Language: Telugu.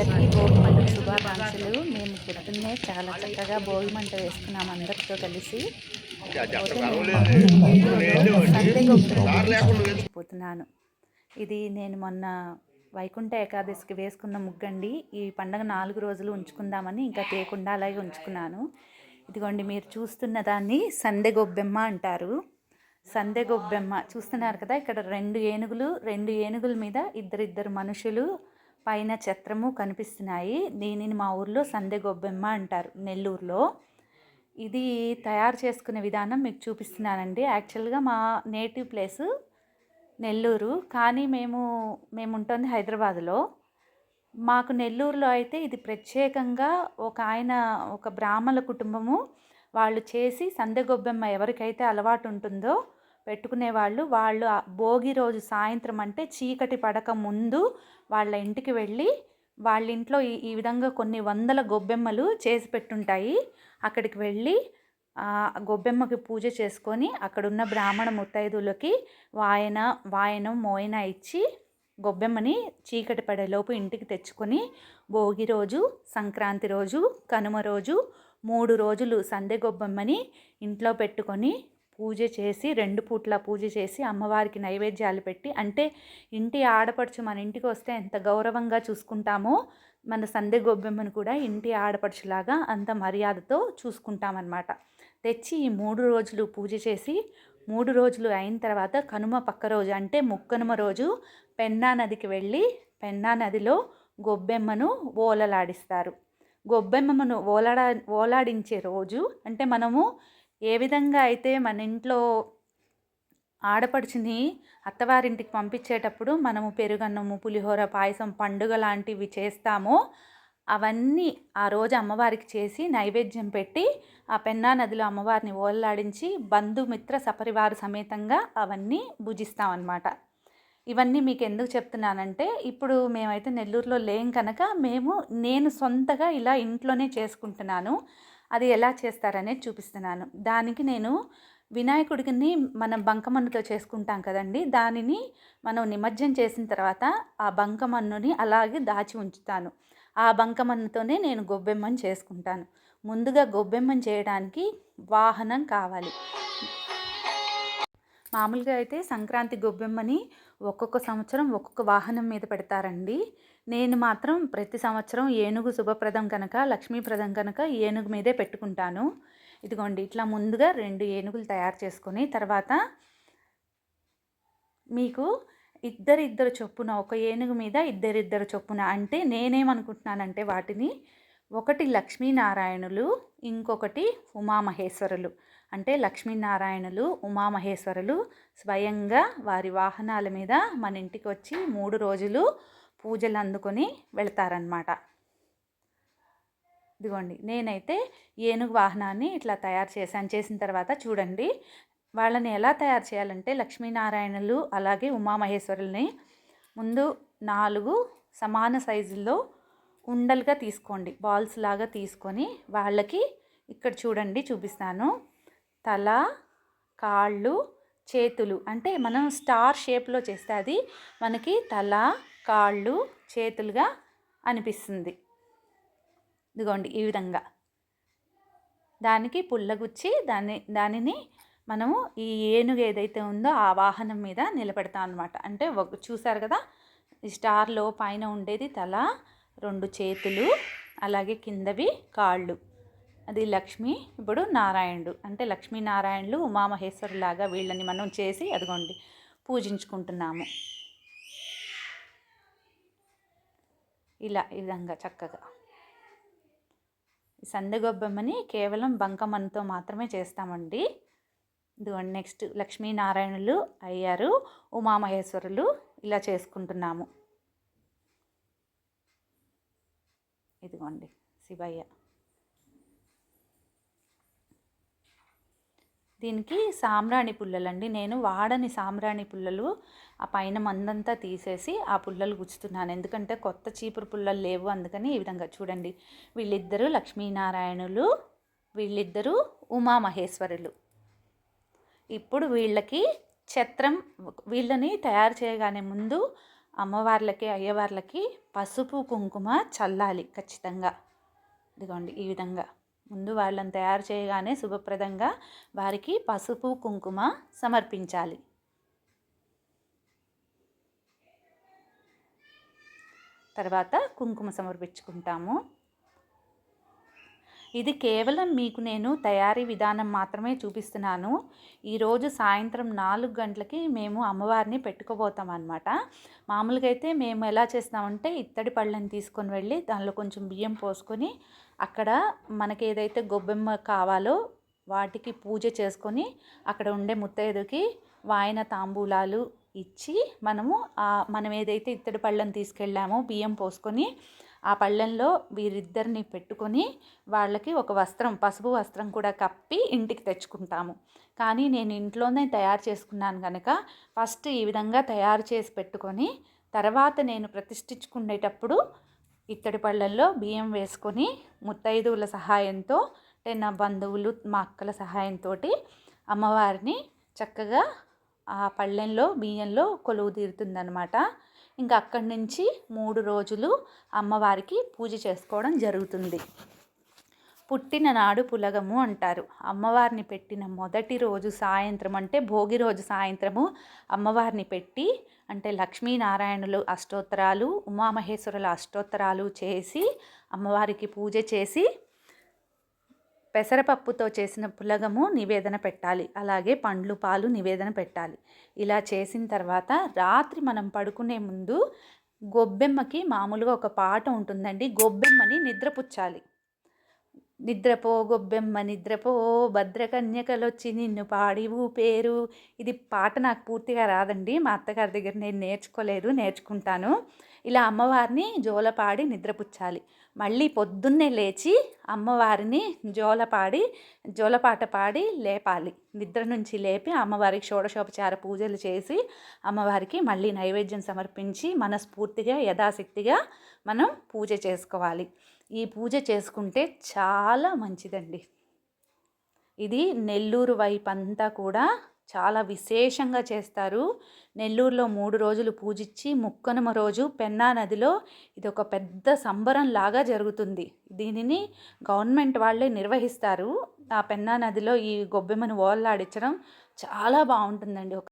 అందరికీ భోగి మంట శుభాకాంక్షలు. మేము పొద్దున్నే చాలా చక్కగా భోగి మంట వేసుకున్నాం అందరితో కలిసి. పోతున్నాను. ఇది నేను మొన్న వైకుంఠ ఏకాదశికి వేసుకున్న ముగ్గండి. ఈ పండగ నాలుగు రోజులు ఉంచుకుందామని ఇంకా తేకుండా అలాగే ఉంచుకున్నాను. ఇదిగోండి మీరు చూస్తున్న దాన్ని సందె గొబ్బెమ్మ అంటారు. సందె గొబ్బెమ్మ. చూస్తున్నారు కదా ఇక్కడ రెండు ఏనుగులు రెండు ఏనుగుల మీద ఇద్దరిద్దరు మనుషులు పైన ఛత్రము కనిపిస్తున్నాయి. దీనిని మా ఊర్లో సందె గొబ్బెమ్మ అంటారు. నెల్లూరులో. ఇది తయారు చేసుకునే విధానం మీకు చూపిస్తున్నానండి. యాక్చువల్గా మా నేటివ్ ప్లేసు నెల్లూరు. కానీ మేము మేము ఉంటుంది హైదరాబాద్లో. మాకు నెల్లూరులో అయితే ఇది ప్రత్యేకంగా ఒక ఆయన ఒక బ్రాహ్మణ కుటుంబము. వాళ్ళు చేసి సందె గొబ్బెమ్మ ఎవరికైతే అలవాటు ఉంటుందో పెట్టుకునే వాళ్ళు. వాళ్ళు భోగి రోజు సాయంత్రం అంటే చీకటి పడక ముందు వాళ్ళ ఇంటికి వెళ్ళి వాళ్ళ ఇంట్లో ఈ ఈ విధంగా కొన్ని వందల గొబ్బెమ్మలు చేసి పెట్టుంటాయి. అక్కడికి వెళ్ళి గొబ్బెమ్మకి పూజ చేసుకొని అక్కడున్న బ్రాహ్మణ ముత్తైదులకి వాయన వాయనం మోయన ఇచ్చి గొబ్బెమ్మని చీకటి పడేలోపు ఇంటికి తెచ్చుకొని భోగి రోజు సంక్రాంతి రోజు కనుమ రోజు మూడు రోజులు సందె గొబ్బెమ్మని ఇంట్లో పెట్టుకొని పూజ చేసి రెండు పూట్ల పూజ చేసి అమ్మవారికి నైవేద్యాలు పెట్టి అంటే ఇంటి ఆడపడుచు మన ఇంటికి వస్తే ఎంత గౌరవంగా చూసుకుంటామో మన సందె గొబ్బెమ్మను కూడా ఇంటి ఆడపడుచులాగా అంత మర్యాదతో చూసుకుంటామన్నమాట. తెచ్చి ఈ మూడు రోజులు పూజ చేసి మూడు రోజులు అయిన తర్వాత కనుమ పక్క రోజు అంటే ముక్కనుమ రోజు పెన్నా నదికి వెళ్ళి పెన్నా నదిలో గొబ్బెమ్మను ఓలలాడిస్తారు. గొబ్బెమ్మను ఓలాడ ఓలాడించే రోజు అంటే మనము ఏ విధంగా అయితే మన ఇంట్లో ఆడపడుచుని అత్తవారింటికి పంపించేటప్పుడు మనము పెరుగన్నము పులిహోర పాయసం పండుగ లాంటివి చేస్తామో అవన్నీ ఆ రోజు అమ్మవారికి చేసి నైవేద్యం పెట్టి ఆ పెన్నా నదిలో అమ్మవారిని ఓలలాడించి బంధుమిత్ర సపరివార సమేతంగా అవన్నీ భుజిస్తామన్నమాట. ఇవన్నీ మీకు ఎందుకు చెప్తున్నానంటే ఇప్పుడు మేమైతే నెల్లూరులో లేం కనుక మేము నేను సొంతగా ఇలా ఇంట్లోనే చేసుకుంటున్నాను. అది ఎలా చేస్తారనేది చూపిస్తున్నాను. దానికి నేను వినాయకుడిని మనం బంకమన్నుతో చేసుకుంటాం కదండి దానిని మనం నిమజ్జనం చేసిన తర్వాత ఆ బంకమన్నుని అలాగే దాచి ఉంచుతాను. ఆ బంకమన్నుతోనే నేను గొబ్బెమ్మని చేసుకుంటాను. ముందుగా గొబ్బెమ్మని చేయడానికి వాహనం కావాలి. మామూలుగా అయితే సంక్రాంతి గొబ్బెమ్మని ఒక్కొక్క సంవత్సరం ఒక్కొక్క వాహనం మీద పెడతారండి. నేను మాత్రం ప్రతి సంవత్సరం ఏనుగు శుభప్రదం కనుక లక్ష్మీప్రదం కనుక ఏనుగు మీదే పెట్టుకుంటాను. ఇదిగోండి ఇట్లా ముందుగా రెండు ఏనుగులు తయారు చేసుకొని తర్వాత మీకు ఇద్దరిద్దరు చొప్పున ఒక ఏనుగు మీద ఇద్దరిద్దరు చొప్పున అంటే నేనేమనుకుంటున్నానంటే వాటిని ఒకటి లక్ష్మీనారాయణులు ఇంకొకటి ఉమామహేశ్వరులు. అంటే లక్ష్మీనారాయణులు ఉమామహేశ్వరులు స్వయంగా వారి వాహనాల మీద మన ఇంటికి వచ్చి మూడు రోజులు పూజలు అందుకొని వెళ్తారనమాట ఇదిగోండి నేనైతే ఏనుగు వాహనాన్ని ఇట్లా తయారు చేశాను. చేసిన తర్వాత చూడండి వాళ్ళని ఎలా తయారు చేయాలంటే లక్ష్మీనారాయణులు అలాగే ఉమామహేశ్వరుల్ని ముందు నాలుగు సమాన సైజుల్లో ఉండలుగా తీసుకోండి. బాల్స్ లాగా తీసుకొని వాళ్ళకి ఇక్కడ చూడండి చూపిస్తాను. తల కాళ్ళు చేతులు అంటే మనం స్టార్ షేప్లో చేస్తే అది మనకి తల కాళ్ళు చేతులుగా అనిపిస్తుంది. ఇదిగోండి ఈ విధంగా. దానికి పుల్లగుచ్చి దాన్ని దానిని మనము ఈ ఏనుగు ఏదైతే ఉందో ఆ వాహనం మీద నిలబెడతాం అనమాట అంటే ఒక చూసారు కదా? ఈ స్టార్లో పైన ఉండేది తల రెండు చేతులు అలాగే కిందవి కాళ్ళు. అది లక్ష్మి ఇప్పుడు నారాయణుడు. అంటే లక్ష్మీనారాయణులు ఉమామహేశ్వరులాగా వీళ్ళని మనం చేసి అదిగోండి పూజించుకుంటున్నాము. ఇలా విధంగా చక్కగా. ఈ సందగొబ్బెమ్మని కేవలం బంకమన్తో మాత్రమే చేస్తామండి. ఇదిగోండి నెక్స్ట్ లక్ష్మీనారాయణులు అయ్యారు ఉమామహేశ్వరులు ఇలా చేసుకుంటున్నాము. ఇదిగోండి శివయ్య. దీనికి సాంబ్రాణి పుల్లలండి. నేను వాడని సాంబ్రాణి పుల్లలు ఆ పైన మందంతా తీసేసి ఆ పుల్లలు గుచ్చుతున్నాను. ఎందుకంటే కొత్త చీపురు పుల్లలు లేవు అందుకని ఈ విధంగా చూడండి. వీళ్ళిద్దరూ లక్ష్మీనారాయణులు వీళ్ళిద్దరూ ఉమామహేశ్వరులు. ఇప్పుడు వీళ్ళకి ఛత్రం వీళ్ళని తయారు చేయగానే ముందు అమ్మవార్లకి అయ్యవార్లకి పసుపు కుంకుమ చల్లాలి ఖచ్చితంగా. ఇదిగోండి ఈ విధంగా. ముందు వాళ్ళని తయారు చేయగానే శుభప్రదంగా వారికి పసుపు కుంకుమ సమర్పించాలి. తర్వాత కుంకుమ సమర్పించుకుంటాము. ఇది కేవలం మీకు నేను తయారీ విధానం మాత్రమే చూపిస్తున్నాను. ఈరోజు సాయంత్రం నాలుగు గంటలకి మేము అమ్మవారిని పెట్టుకోబోతాం అనమాట మామూలుగా అయితే మేము ఎలా చేస్తామంటే ఇత్తడి పళ్ళని తీసుకొని వెళ్ళి దానిలో కొంచెం బియ్యం పోసుకొని అక్కడ మనకి ఏదైతే గొబ్బెమ్మ కావాలో వాటికి పూజ చేసుకొని అక్కడ ఉండే ముత్తైదుకి వాయన తాంబూలాలు ఇచ్చి మనము మనం ఏదైతే ఇత్తడి పళ్ళని తీసుకెళ్ళామో బియ్యం పోసుకొని ఆ పళ్ళెంలో వీరిద్దరిని పెట్టుకొని వాళ్ళకి ఒక వస్త్రం పసుపు వస్త్రం కూడా కప్పి ఇంటికి తెచ్చుకుంటాము. కానీ నేను ఇంట్లోనే తయారు చేసుకున్నాను కనుక ఫస్ట్ ఈ విధంగా తయారు చేసి పెట్టుకొని తర్వాత నేను ప్రతిష్ఠించుకునేటప్పుడు ఇత్తడి పళ్ళల్లో బియ్యం వేసుకొని ముత్తైదువుల సహాయంతో అంటే నా బంధువులు మా అక్కల సహాయంతో అమ్మవారిని చక్కగా ఆ పళ్ళెంలో బియ్యంలో కొలువు తీరుతుందనమాట ఇంకా అక్కడి నుంచి మూడు రోజులు అమ్మవారికి పూజ చేసుకోవడం జరుగుతుంది. పుట్టిన నాడు పులగము అంటారు. అమ్మవారిని పెట్టిన మొదటి రోజు సాయంత్రం అంటే భోగి రోజు సాయంత్రము అమ్మవారిని పెట్టి అంటే లక్ష్మీనారాయణులు అష్టోత్తరాలు ఉమామహేశ్వరుల అష్టోత్తరాలు చేసి అమ్మవారికి పూజ చేసి పెసరపప్పుతో చేసిన పులగము నివేదన పెట్టాలి. అలాగే పండ్లు పాలు నివేదన పెట్టాలి. ఇలా చేసిన తర్వాత రాత్రి మనం పడుకునే ముందు గొబ్బెమ్మకి మామూలుగా ఒక పాట ఉంటుందండి. గొబ్బెమ్మని నిద్రపుచ్చాలి. నిద్రపో గొబ్బెమ్మ నిద్రపో. భద్రకన్యకలొచ్చి నిన్ను పాడి పేరు ఇది పాట నాకు పూర్తిగా రాదండి. మా అత్తగారి దగ్గర నేను నేర్చుకోలేదు నేర్చుకుంటాను. ఇలా అమ్మవారిని జోలపాడి నిద్రపుచ్చాలి. మళ్ళీ పొద్దున్నే లేచి అమ్మవారిని జోలపాడి జోలపాట పాడి లేపాలి. నిద్ర నుంచి లేపి అమ్మవారికి షోడశోపచార పూజలు చేసి అమ్మవారికి మళ్ళీ నైవేద్యం సమర్పించి మనస్ఫూర్తిగా యథాశక్తిగా మనం పూజ చేసుకోవాలి. ఈ పూజ చేసుకుంటే చాలా మంచిదండి. ఇది నెల్లూరు వైపు అంతా కూడా చాలా విశేషంగా చేస్తారు. నెల్లూరులో మూడు రోజులు పూజించి ముక్కనుమ రోజు పెన్నా నదిలో ఇది ఒక పెద్ద సంబరం లాగా జరుగుతుంది. దీనిని గవర్నమెంట్ వాళ్ళే నిర్వహిస్తారు. ఆ పెన్నా నదిలో ఈ గొబ్బెమ్మను ఓల్లాడించడం చాలా బాగుంటుందండి. ఒక